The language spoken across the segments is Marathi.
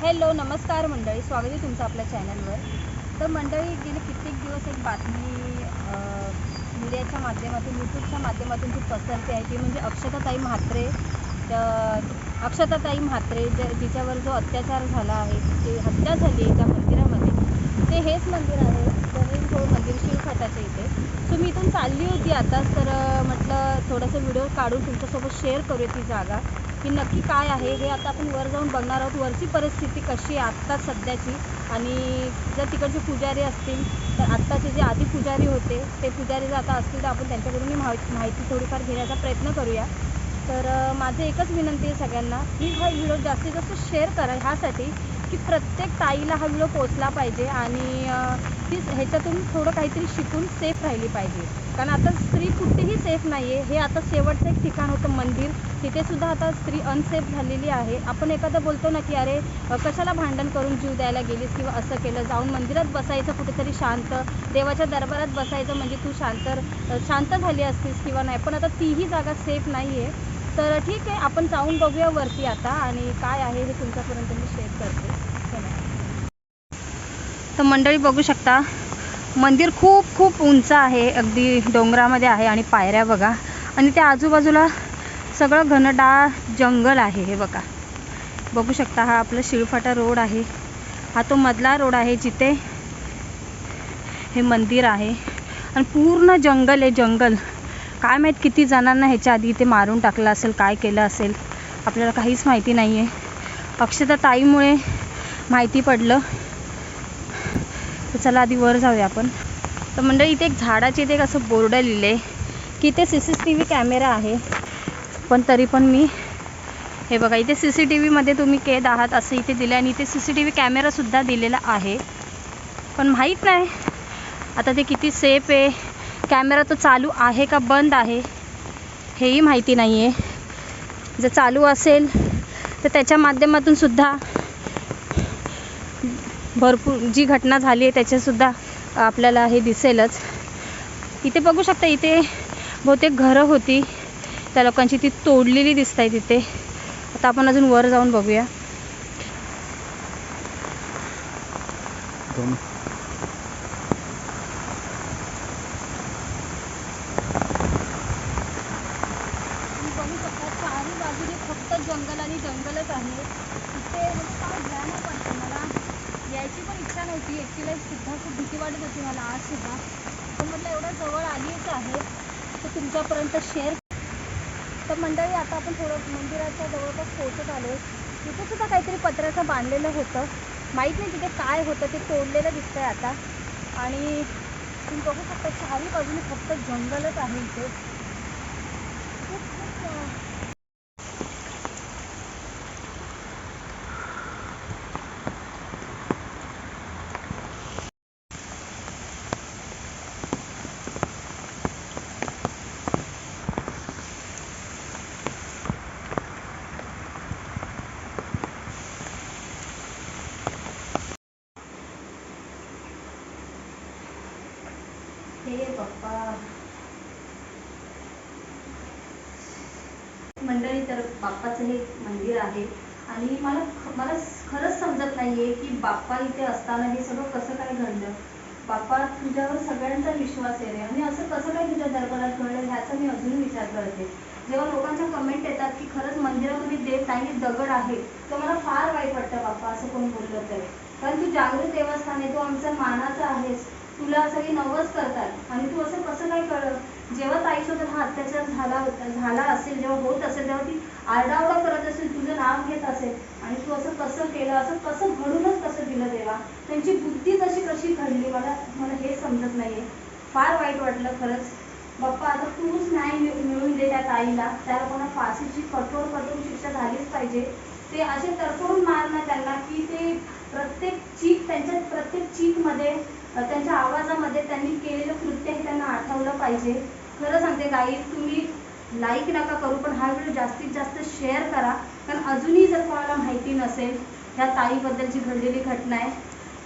हॅलो नमस्कार मंडळी. स्वागत आहे तुमचं आपल्या चॅनलवर. तर मंडळी गेले कित्येक दिवस एक बातमी मीडियाच्या माध्यमातून यूट्यूबच्या माध्यमातून जी पसरते आहे. ती म्हणजे अक्षताताई म्हात्रे. अक्षताताई म्हात्रे ज्या जिच्यावर जो अत्याचार झाला आहे जी हत्या झाली आहे त्या मंदिरामध्ये ते हेच मंदिर आहे. गणेशभोळ मंदिर शिवखटाच्या इथे. सो मी इथून चालली होती आताच. तर म्हटलं थोडंसं व्हिडिओ काढून तुमच्यासोबत शेअर करूया ती जागा. की नक्की काय आहे हे आता आपण वर जाऊन बघणार आहोत. वरची परिस्थिती कशी आहे आत्ता सध्याची? आणि जर तिकडचे पुजारी असतील तर आत्ताचे जे आधी पुजारी होते ते पुजारी जर आता असतील तर आपण त्यांच्याकडूनही माहिती माहिती थोडीफार घेण्याचा प्रयत्न करूया. तर माझी एकच विनंती आहे सगळ्यांना की हा व्हिडिओ जास्तीत जास्त शेअर करा. ह्यासाठी की प्रत्येक ताईला हा व्हिडिओ पोचला पाहिजे आणि ती ह्याच्यातून थोडं काहीतरी शिकून सेफ राहिली पाहिजे. कारण आता स्त्री कुठेही सेफ नाही आहे हे आता शेवटचं एक ठिकाण होतं मंदिर. तिथेसुद्धा आता स्त्री अनसेफ झालेली आहे. आपण एखादं बोलतो ना की अरे कशाला भांडण करून जीव द्यायला गेलीस किंवा असं केलं? जाऊन मंदिरात बसायचं कुठेतरी शांत. देवाच्या दरबारात बसायचं म्हणजे तू शांत शांत झाली असतीस किंवा नाही. पण आता तीही जागा सेफ नाही आहे तर ठीक आहे आपण जाऊन बघूया वरती आता आणि काय आहे हे तुमच्यापर्यंत मी शेअर करते. तर मंडळी बघू शकता मंदिर खूप खूप उंच आहे अगदी डोंगरामध्ये आहे आणि पायऱ्या बघा. आणि त्या आजूबाजूला सगळं घनडाळ जंगल आहे हे बघा. बघू शकता हा आपला शिळफाटा रोड आहे. हा तो मधला रोड आहे जिथे हे मंदिर आहे. आणि पूर्ण जंगल आहे जंगल. काय माहीत किती जणांना ह्याच्या आधी इथे मारून टाकलं असेल काय केलं असेल. आपल्याला काहीच माहिती नाही आहे अक्षता ताईमुळे माहिती पडलं. तर चला आधी वर जाऊया आपण. तर मंडळी इथे एक झाडाचे इथे एक असं बोर्ड लिहिलं आहे की इथे C C T V camera आहे. पण तरी पण मी हे बघा इथे सी सी टी व्हीमध्ये तुम्ही कैद आहात असं इथे दिलं आणि इथे सी सी टी व्ही कॅमेरासुद्धा दिलेला आहे. पण माहीत नाही आता ते किती सेफ आहे कॅमेरा तो चालू आहे का बंद आहे हेही माहिती नाही आहे जर चालू असेल तर त्याच्या माध्यमातून सुद्धा भरपूर जी घटना झाली आहे त्याच्यासुद्धा आपल्याला हे दिसेलच. इथे बघू शकता इथे बहुतेक घरं होती. त्या लोकांची ती तोडलेली दिसत आहे तिथे आता आपण अजून वर जाऊन बघूया. फक्त जंगल आणि जंगलच आहे. तिथे जायची पण इच्छा नव्हती. एकटीला सुद्धा खूप भीती वाटत होती मला आज सुद्धा. पण म्हटलं एवढं जवळ आलीच आहे तर तुमच्यापर्यंत शेअर तर मंडळी आता आपण थोडं मंदिराच्या जवळपास पोहोचत आलो. तिथे सुद्धा काहीतरी पत्र्याचं बांधलेलं होतं. माहीत नाही तिथे काय होतं ते तोडलेलं दिसतंय आता. आणि तुम्ही बघू शकता चारही बाजूने फक्त जंगलच आहे इथे खूप खूप अं, हे पप्पा. मंडळी तर बाप्पाचं हे मंदिर आहे आणि मला मला खरंच समजत नाहीये की बाप्पा इथे असताना हे सगळं कसं काय घडलं? बाप्पा तुझ्यावर सगळ्यांचा विश्वास आहे रे. आणि असं कसं काय तुझ्या दरबारात घडलं ह्याचा मी अजूनही विचार करते. जेव्हा लोकांच्या कमेंट येतात की खरंच मंदिरामध्ये देव नाही दगड आहे तर मला फार वाईट वाटतं बाप्पा असं कोणी बोललं तर. कारण तू जागृत देवस्थान आहे तू आमचा मानाचा आहेस. तुला सगळे नवस करतात. आणि तू असं कसं काय कळलं जेव्हा ताईसोबत हा अत्याचार झाला होता झाला असेल जेव्हा होत असेल तेव्हा ती आरडाओरडा करत असेल तुझं नाव घेत असेल. आणि तू असं कसं केलं असं कसं घडूनच कसं दिलं देवा. त्यांची बुद्धीच अशी कशी घडली मला मला हे समजत नाहीये. फार वाईट वाटलं खरंच. बाप्पा आता तूच न्याय मिळ- मिळवून दे त्या ताईला. त्याला कोणा फाशीची कठोर कठोर शिक्षा झालीच पाहिजे. ते असे तडफडून मारणं त्यांना की ते प्रत्येक चीक त्यांच्या प्रत्येक चीकमध्ये त्यांच्या आवाजामध्ये त्यांनी केलेलं कृत्य हे त्यांना आठवलं पाहिजे. खरं सांगते गाई तुम्ही लाईक नका करू पण हा व्हिडिओ जास्तीत जास्त शेअर करा. कारण अजूनही जर कोणाला माहिती नसेल ह्या ताईबद्दल जी घडलेली घटना आहे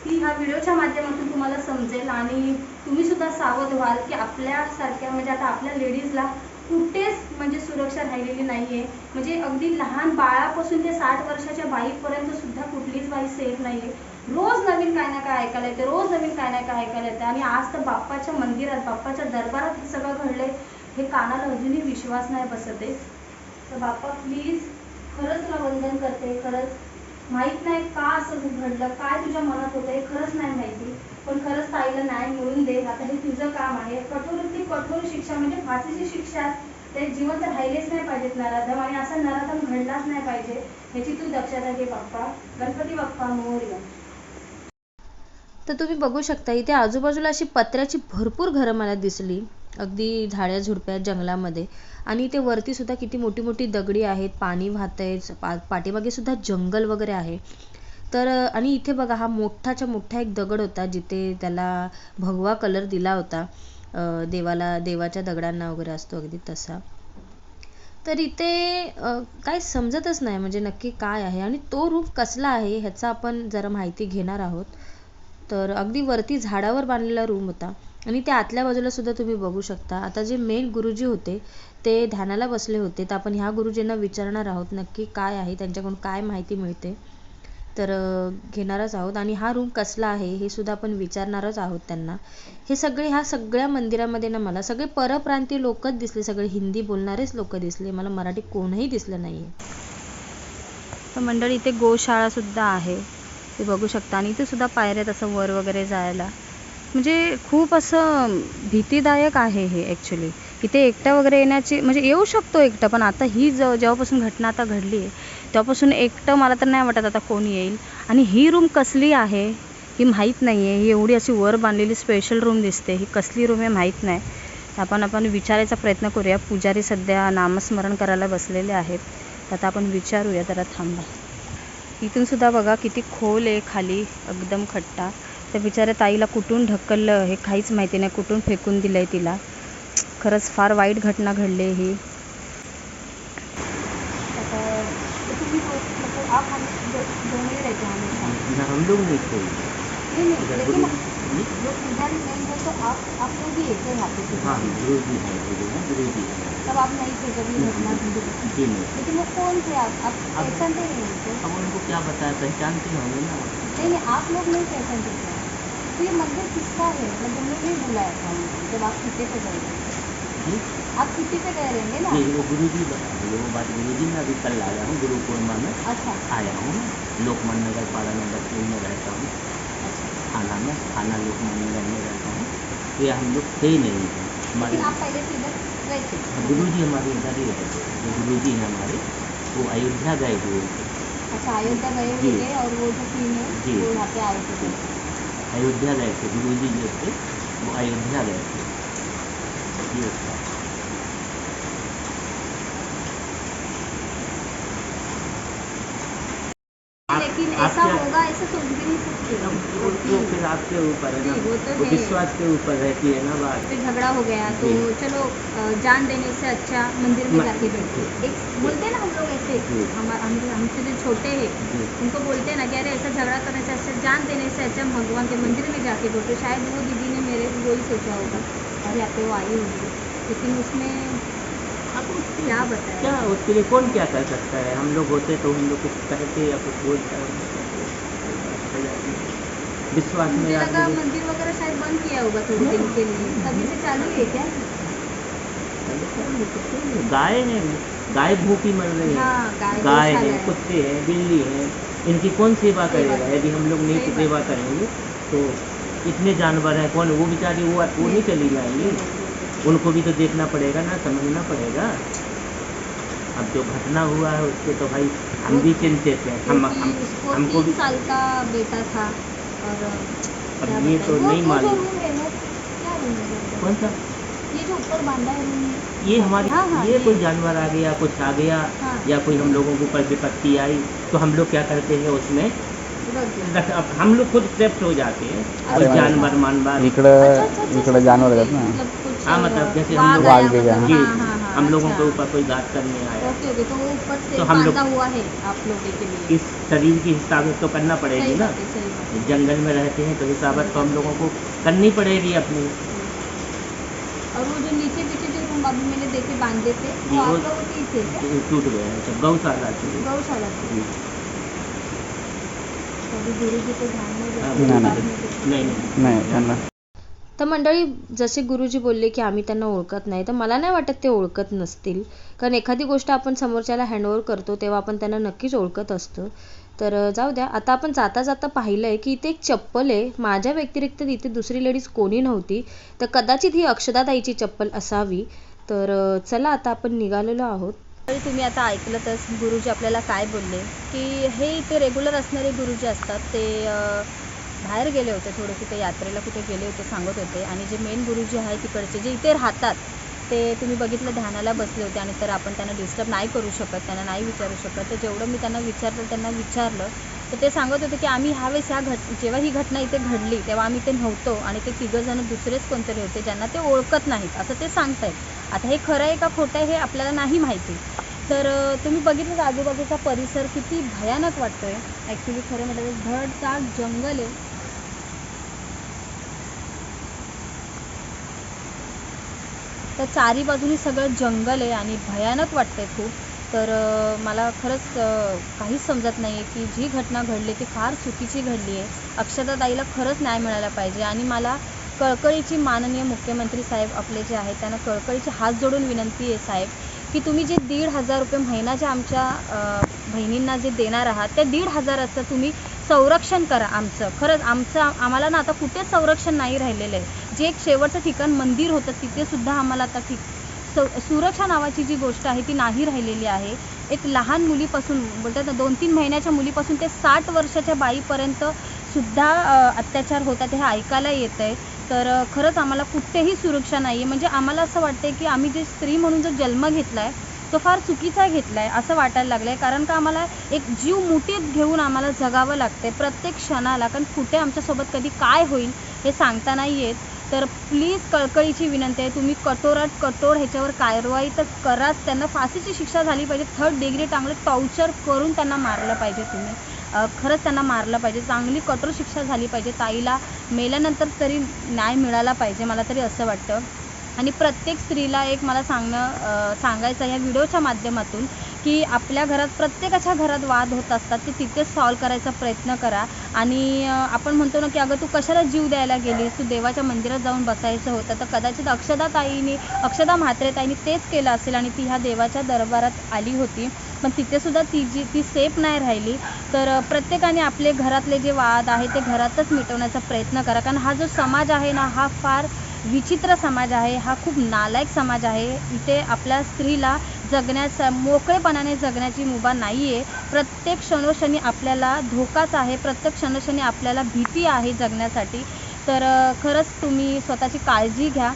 ती ह्या व्हिडिओच्या माध्यमातून तुम्हाला समजेल. आणि तुम्ही सुद्धा सावध व्हाल की आपल्यासारख्या म्हणजे आता आपल्या लेडीजला कुठेच म्हणजे सुरक्षा राहिलेली नाही आहे म्हणजे अगदी लहान बाळापासून ते साठ वर्षाच्या बाईपर्यंत सुद्धा कुठलीच बाई सेफ नाही आहे रोज नवीन काय ना काय ऐकायला येते रोज नवीन काय ना काय ऐकायला येते. आणि आज तर बाप्पाच्या मंदिरात बाप्पाच्या दरबारात हे सगळं घडले हे कानाला अजूनही विश्वास नाही बसत आहे. तर बाप्पा प्लीज खरंच तुला वंदन करते खरंच. माहीत नाही का असं घडलं काय तुझ्या मनात होतं हे खरंच नाही माहिती. पण खरंच ताईला न्याय मिळून दे. आता हे तुझं काम आहे. कठोरातली कठोर शिक्षा म्हणजे फाशीची शिक्षा. ते जिवंत राहिलेच नाही पाहिजेत नराधम. आणि असा नराधम घडलाच नाही पाहिजे. ह्याची तू दक्षता घे बाप्पा. गणपती बाप्पा मोर्या. तर तुम्ही बघू शकता इथे आजूबाजूला अशी पत्र्याची भरपूर घरं मला दिसली. अगदी झाड्या झुडप्या जंगलामध्ये. आणि इथे वरती सुद्धा किती मोठी मोठी दगडी आहेत पाणी वाहतंय पा पाठीमागे सुद्धा जंगल वगैरे आहे. तर आणि इथे बघा हा मोठाच्या मोठा एक दगड होता जिथे त्याला भगवा कलर दिला होता. देवाला देवाच्या दगडांना वगैरे असतो अगदी तसा. तर इथे काय समजतच नाही म्हणजे नक्की काय आहे आणि तो रूप कसला आहे ह्याचा आपण जरा माहिती घेणार आहोत. तर अगदी वरती झाडावर बांधलेला रूम होता. आणि त्या आतल्या बाजूला सुद्धा तुम्ही बघू शकता. आता जे मेन गुरुजी होते ते ध्यानाला बसले होते. तर आपण ह्या गुरुजींना विचारणार आहोत नक्की काय आहे त्यांच्याकडून काय माहिती मिळते. तर घेणारच आहोत. आणि हा रूम कसला आहे हे सुद्धा आपण विचारणारच आहोत त्यांना. हे सगळे ह्या सगळ्या मंदिरामध्ये ना मला सगळे परप्रांतीय लोकच दिसले. सगळे हिंदी बोलणारेच लोक दिसले. मला मराठी कोणही दिसलं नाहीये. तर मंडळी इथे गोशाळा सुद्धा आहे. ते बघू शकता. आणि इथे सुद्धा पायऱ्या तसं वर वगैरे जायला. म्हणजे खूप असं भीतीदायक आहे हे ॲक्च्युली इथे एकटा वगैरे येण्याची म्हणजे येऊ शकतो एकटं पण आता ही ज जेव्हापासून घटना आता घडली आहे तेव्हापासून एकटं मला तर नाही वाटत आता कोण येईल. आणि ही रूम कसली आहे ही माहीत नाही आहे ही एवढी अशी वर बांधलेली स्पेशल रूम दिसते. ही कसली रूम आहे माहीत नाही. आपण आपण विचारायचा प्रयत्न करूया. पुजारी सध्या नामस्मरण करायला बसलेले आहेत. आता आपण विचारूया जरा थांबा. इथून सुद्धा बघा किती खोल आहे खाली एकदम खट्टा. त्या बिचाऱ्या ताईला कुठून ढकललं हे काहीच माहिती नाही कुठून फेकून दिलं आहे तिला. खरंच फार वाईट घटना घडली आहे ही आप नहीं तो आप आप लोग भी एक यहाँ पे हाँ गुरु जी है गुरु हैं गुरु जी हैं। तब आप नहीं थे जब ये घटना घटी जी नहीं लेकिन वो कौन थे आप? आप पहचानते नहीं उनको? अब उनको क्या बताया पहचानते होंगे ना। नहीं नहीं आप लोग नहीं पहचानते थे। तो ये मंदिर किसका है? मतलब नहीं बुलाया था जब आप छुट्टी पे गए थे। आप छुट्टी पे गए रहेंगे ना? वो गुरु जी बता रहे वो बात गुरु जी मैं अभी कल आया हूँ गुरु पूर्णिमा में अच्छा। आया हूँ। लोकमान नगर पाड़ा नंबर तीन में रहता हूँ। थाना में थाना लोकमान नगर में रहता हूँ तो ये हम लोग थे ही नहीं। हमारे इधर गए थे? गुरु जी हमारे इधर ही रहते जो गुरु जी हैं हमारे वो अयोध्या गए हुए थे। अच्छा अयोध्या गए हुए जी। थे और वो जो है जी। वो यहाँ पे आए थे। अयोध्या गए थे गुरु जी जो थे वो अयोध्या गए थे। ये लेकिन ऐसा होगा ऐसा सोच भी नहीं सकते वो तो फिर आपके ऊपर है ना। वो तो है। विश्वास के ऊपर रहती है ना बात। फिर झगड़ा हो गया तो चलो जान देने से अच्छा मंदिर में जाके बैठो। एक बोलते हैं ना हम लोग ऐसे जी। हम हम हमसे जो छोटे हैं उनको बोलते हैं ना कि अरे ऐसा झगड़ा करने से अच्छा जान देने से अच्छा भगवान के मंदिर में जाके बैठो। शायद वो दीदी ने मेरे वही सोचा होगा अरे यहाँ पे वो आई होगी। लेकिन उसमें क्या बताया? क्या उसके लिए कौन क्या कर सकता है? हम लोग होते तो हम लोग कुछ कहते या कुछ बोलते। विश्वास में लगा मंदिर वगैरह शायद बंद किया होगा थोड़े दिन के लिए। तभी से चालू है क्या? गाय हैं गाय भूखी मर रही है। हाँ गाय है। कुत्ते हैं बिल्ली है। इनकी कौन सेवा सेवा करेगा यदि हम लोग नहीं सेवा। करेंगे तो इतने जानवर हैं कौन? वो बेचारी वो वो नहीं चली जाएँगी। उनको भी तो देखना पड़ेगा ना समझना पड़ेगा। अब जो घटना हुआ है उसके तो भाई हम भी चिंतित हैं। हम हम हमको भी साल का बेटा था और अब ये? तो नहीं मालूम। है वो? कौन सा? ये जो ऊपर बांधा है ये हमारी हाँ, हाँ, ये ये। कोई जानवर आ गया कुछ आ गया हाँ। या कोई हम लोगों के ऊपर विपत्ति आई तो हम लोग क्या करते हैं उसमें? रख अब हम लोग खुद ट्रेप्ट हो जाते हैं। मतलब- जानवर मानवर अच्छा, इकडं अच्छा, अच्छा, अच्छा, जानवर मतलब हाँ, मतलब जैसे हम लोग- भी हाँ, हाँ, हम लोगों के अच्छा। ऊपर कोई बात करने आया। ओके ओके तो वो ऊपर से तो हम लोग- हुआ है आप लोगों के लिए। इस शरीर की हिसाबत तो करना पड़ेगी ना? जंगल में रहते हैं तो हिसाबत तो हम लोगों को करनी पड़ेगी अपनी। और वो जो नीचे पीछे जो रूम अभी मैंने देखे बांधे थे वो आप लोगों के ही थे क्या? तो टूट गया अच्छा गौशाला से गौशाला से हाँ, देते, नहीं, नहीं. नाही नाही। नाही त्यांना तर मंडळी जसे गुरुजी बोलले की आम्ही त्यांना ओळखत नाही तर मला नाही वाटत ते ओळखत नसतील. कारण एखादी गोष्ट आपण समोरच्याला हँडओव्हर करतो तेव्हा आपण त्यांना नक्कीच ओळखत असतो. तर जाऊ द्या. आता आपण जाता जाता पाहिलं आहे की इथे एक चप्पल आहे. माझ्या व्यतिरिक्त इथे दुसरी लेडीज कोणी नव्हती. तर कदाचित ही अक्षदाताईची चप्पल असावी. तर चला आता आपण निघालेलो आहोत. तरी तुम्ही आता ऐकलंतच गुरुजी आपल्याला काय बोलले? की हे इथे रेग्युलर असणारे गुरुजी असतात. ते बाहेर गेले होते थोडे कुठे यात्रेला कुठे गेले होते सांगत होते. आणि जे मेन गुरुजी आहे तिकडचे जे इथे राहतात ते तुम्ही बघितलं ध्यानाला बसले होते आणि तर आपण त्यांना डिस्टर्ब नाही करू शकत त्यांना नाही विचारू शकत. तर जेवढं मी त्यांना विचारलं त्यांना विचारलं तर ते सांगत होते की आम्ही ह्यावेळेस ह्या घट जेव्हा ही घटना इथे घडली तेव्हा आम्ही ते नव्हतो आणि ते तिघंजणं दुसरेच कोणतरी होते ज्यांना ते ओळखत नाहीत असं ते सांगतायत. आता हे खरं आहे का खोटं आहे हे आपल्याला नाही माहिती. तर तुम्ही बघितलं आजूबाजूचा परिसर किती भयानक वाटतो आहे ॲक्च्युली खरं म्हटलं तर धडधाड जंगल आहे. तर चारी बाजूनी सगळं जंगल आहे आणि भयानक वाटतंय खूप. तर मला खरंच काहीच समजत नाही आहे की जी घटना घडली ती फार चुकीची घडली आहे. अक्षताताईला खरंच न्याय मिळाला पाहिजे आणि मला कळकळीची माननीय मुख्यमंत्री साहेब आपले जे आहेत त्यांना कळकळीचे हात जोडून विनंती आहे साहेब की तुम्ही जे दीड हजार रुपये महिना जे आमच्या बहिणींना जे देणार आहात त्या दीड हजाराचं तुम्ही संरक्षण करा आमचं. खरंच आमचं आम्हाला ना आता कुठेच संरक्षण नाही राहिलेलं आहे. जे एक शेवटचं ठिकाण मंदिर होतं तिथे सुद्धा आम्हाला आता ठीक. सु सुरक्षा नावाची जी गोष्ट आहे ती नाही राहिलेली आहे. एक लहान मुलीपासून बोलतात ना दोन तीन महिन्याच्या मुलीपासून ते साठ वर्षाच्या बाईपर्यंत सुद्धा अत्याचार होतात हे ऐकायला येतं आहे तर खरंच आम्हाला कुठेही सुरक्षा नाही आहे म्हणजे आम्हाला असं वाटतं की आम्ही जे स्त्री म्हणून जो जन्म घेतला आहे तो फार चुकीचा घेतला आहे असं वाटायला लागलं आहे कारण का आम्हाला एक जीव मुठीत घेऊन आम्हाला जगावं लागतं आहे प्रत्येक क्षणाला. कारण कुठे आमच्यासोबत कधी काय होईल हे सांगता नाही येत. तर प्लीज कळकळीची विनंती आहे. तुम्ही कठोरात कठोर ह्याच्यावर कारवाई तर कराच. त्यांना फाशीची शिक्षा झाली पाहिजे. थर्ड डिग्री चांगलं टॉर्चर करून त्यांना मारलं पाहिजे तुम्ही. खरंच त्यांना मारलं पाहिजे. चांगली कठोर शिक्षा झाली पाहिजे. ताईला मेल्यानंतर तरी न्याय मिळाला पाहिजे मला तरी असं वाटतं. आणि प्रत्येक स्त्रीला एक मला सांगणं सांगायचं या व्हिडिओच्या माध्यमातून की आपल्या घरात प्रत्येकाच्या घरात वाद होत असतात ते तिथेच सॉल्व करायचा प्रयत्न करा. आणि आपण म्हणतो ना की अगं तू कशाला जीव द्यायला गेलीस? तू देवाच्या मंदिरात जाऊन बसायचं होतं. तर कदाचित अक्षदा ताईने अक्षदा म्हात्रे ताईने तेच केलं असेल आणि ती ह्या देवाच्या दरबारात आली होती. पण तिथेसुद्धा ती जी ती सेफ नाही राहिली. तर प्रत्येकाने आपले घरातले जे वाद आहे ते घरातच मिटवण्याचा प्रयत्न करा. कारण हा जो समाज आहे ना हा फार विचित्र समाज आहे. हा खूप नालायक समाज आहे. इथे आपल्या स्त्रीला जगण्याचा मोकळेपणाने जगण्याची मुभा नाही आहे प्रत्येक क्षणोक्षणी आपल्याला धोकाच आहे. प्रत्येक क्षणोक्षणी आपल्याला भीती आहे जगण्यासाठी. तर खरंच तुम्ही स्वतःची काळजी घ्या.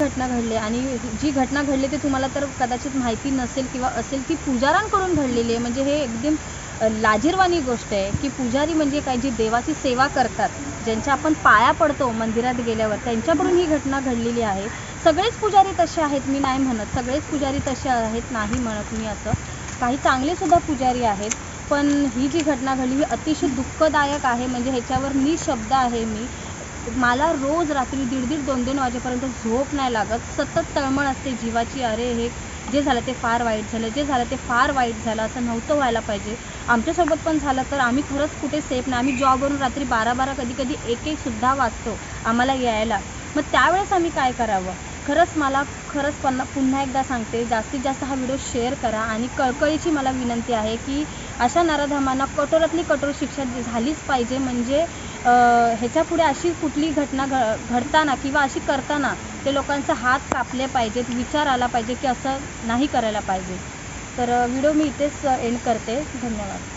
घटना घडली आणि जी घटना घडली ती तुम्हाला तर कदाचित माहिती नसेल किंवा असेल ती पुजाऱ्यांकडून घडलेली आहे. म्हणजे हे एकदम लाजीरवाणी लाजिरवाणी गोष्ट आहे की पुजारी म्हणजे काय? जी देवाची सेवा करतात. ज्यांच्या आपण पाया पडतो मंदिरात गेल्यावर त्यांच्याकडून ही घटना घडलेली आहे. सगळेच पुजारी तसे आहेत मी नाही म्हणत. सगळेच पुजारी तसे आहेत नाही म्हणत मी असं. काही चांगलेसुद्धा पुजारी आहेत पण ही जी घटना घडली ही अतिशय दुःखदायक आहे. म्हणजे ह्याच्यावर निशब्द आहे मी. मला रोज रात्री दीड दीड दोन दोन वाजेपर्यंत झोप नाही लागत. सतत तळमळ असते जीवाची. अरे हे जे झालं ते फार वाईट झालं. जे झालं ते फार वाईट झालं. असं नव्हतं व्हायला पाहिजे. आमच्यासोबत पण झालं तर आम्ही खरंच कुठे सेफ नाही. आम्ही जॉबवरून रात्री बारा बारा कधी कधी एक एकसुद्धा वाचतो आम्हाला यायला. मग त्यावेळेस आम्ही काय करावं? खरंच मला खरंच पन्ना पुन्हा एकदा सांगते जास्तीत जास्त हा व्हिडिओ शेअर करा आणि कळकळीची मला विनंती आहे की अशा नराधमांना कठोरातली कठोर शिक्षा झालीच पाहिजे. म्हणजे ह्याच्यापुढे अशी कुठली घटना घ घडताना किंवा अशी करताना ते लोकांचा हात कापले पाहिजेत विचार आला पाहिजे की असं नाही करायला पाहिजे. तर व्हिडिओ मी इथेच एंड करते. धन्यवाद.